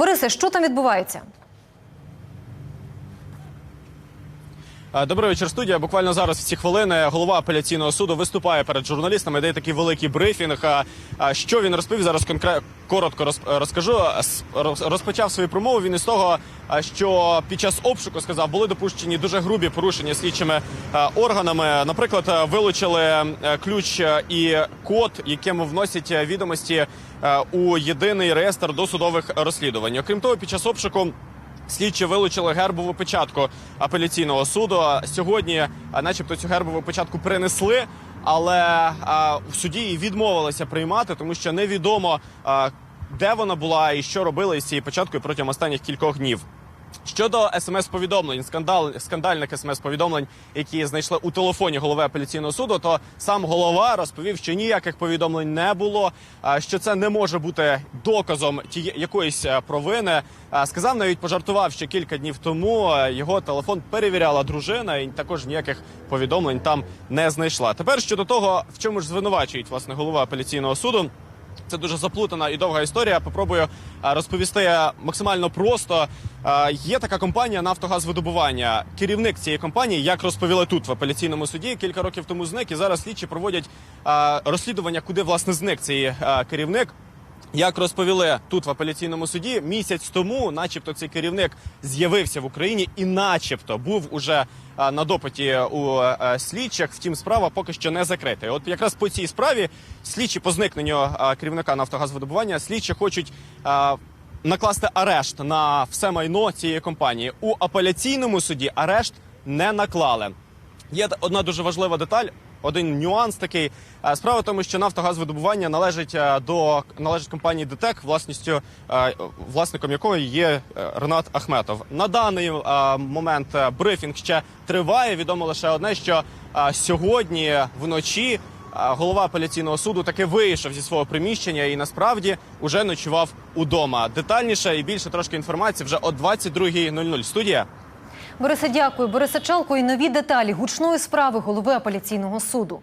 Борисе, що там відбувається? Добрий вечір, студія. Буквально зараз в ці хвилини голова апеляційного суду виступає перед журналістами. Дає такий великий брифінг. Що він розповів зараз конкретно коротко роз- розкажу. Розпочав свою промову. Він із того, що під час обшуку сказав, були допущені дуже грубі порушення слідчими органами. Наприклад, вилучили ключ і код, яким вносять відомості у єдиний реєстр досудових розслідувань. Окрім того, під час обшуку. Слідчі вилучили гербову печатку апеляційного суду. Сьогодні, начебто, цю гербову печатку принесли, але а, в суді її відмовилися приймати, тому що невідомо а, де вона була і що робили із цією початкою протягом останніх кількох днів. Щодо смс-повідомлень, скандал скандальних смс-повідомлень, які знайшли у телефоні голови апеляційного суду, то сам голова розповів, що ніяких повідомлень не було, що це не може бути доказом тіє- якоїсь е, провини. Сказав, навіть пожартував, що кілька днів тому його телефон перевіряла дружина, і також ніяких повідомлень там не знайшла. Тепер щодо того, в чому ж звинувачують власне голова апеляційного суду. Це дуже заплутана і довга історія. Попробую розповісти е, максимально просто. Е, Є така компанія Нафтогазвидобування. Керівник цієї компанії, як розповіли тут в апеляційному суді, кілька років тому зник, і зараз слідчі проводять е, розслідування, куди власне зник цей керівник. Як розповіли тут в апеляційному суді, місяць тому, начебто, цей керівник з'явився в Україні і, начебто, був уже а, на допиті у е, слідчих. Втім, справа поки що не закрита. І От якраз по цій справі слідчі по зникненню а, керівника Нафтогазвидобування слідчі хочуть. а, Накласти арешт на все майно цієї компанії у апеляційному суді. Арешт не наклали. Є одна дуже важлива деталь. Один нюанс такий. Е, Справа в тому, що нафтогазвидобування належить е, до належить компанії ДТЕК, власністю е, власником якої є Ренат Ахметов. На даний момент брифінг ще триває. Відомо лише одне, що сьогодні вночі голова апеляційного суду таки вийшов зі свого приміщення і насправді уже ночував удома. Детальніше і більше трошки інформації вже о 22.00. Студія. Борисе, дякую. Борисе Чалко і нові деталі гучної справи голови апеляційного суду.